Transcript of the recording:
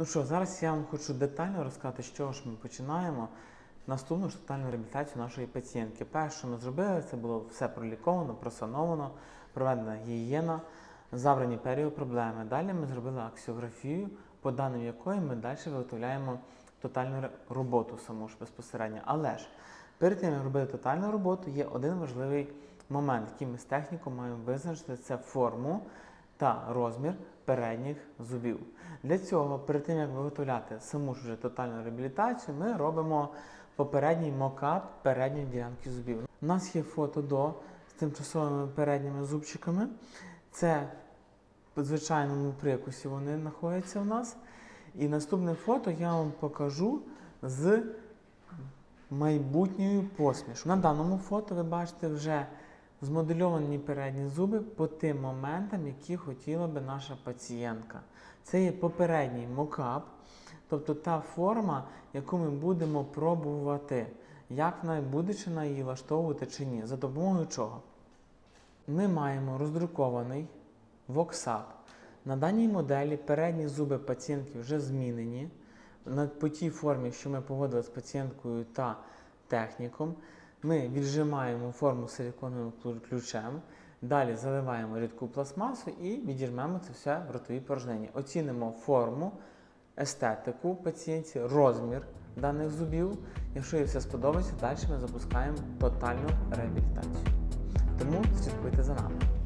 Ну що, зараз я вам хочу детально розказати, з чого ж ми починаємо наступну ж тотальну реабілітацію нашої пацієнтки. Перше, що ми зробили, це було все проліковано, просановано, проведена гігієна, забрані періопроблеми. Далі ми зробили аксіографію, по даним якої ми далі виготовляємо тотальну роботу саму ж безпосередньо. Але ж перед тим, як робити тотальну роботу, є один важливий момент, який ми з технікою маємо визначити це форму та розмір передніх зубів. Для цього, перед тим як виготовляти саму ж вже тотальну реабілітацію, ми робимо попередній мокап передньої ділянки зубів. У нас є фото до з тимчасовими передніми зубчиками. Це в звичайному прикусі вони знаходяться у нас. І наступне фото я вам покажу з майбутньою посмішкою. На даному фото ви бачите вже змодельовані передні зуби по тим моментам, які хотіла би наша пацієнтка. Це є попередній мокап, тобто та форма, яку ми будемо пробувати, як вона буде чи вона її влаштовувати чи ні. За допомогою чого? Ми маємо роздрукований воксап. На даній моделі передні зуби пацієнтки вже змінені. По тій формі, що ми погодили з пацієнткою та техніком, ми віджимаємо форму силіконовим ключем, далі заливаємо рідку пластмасу і відірмемо це все в ротовій порожнині. Оцінимо форму, естетику пацієнтів, розмір даних зубів. Якщо їй все сподобається, далі ми запускаємо тотальну реабілітацію. Тому слідкуйте за нами.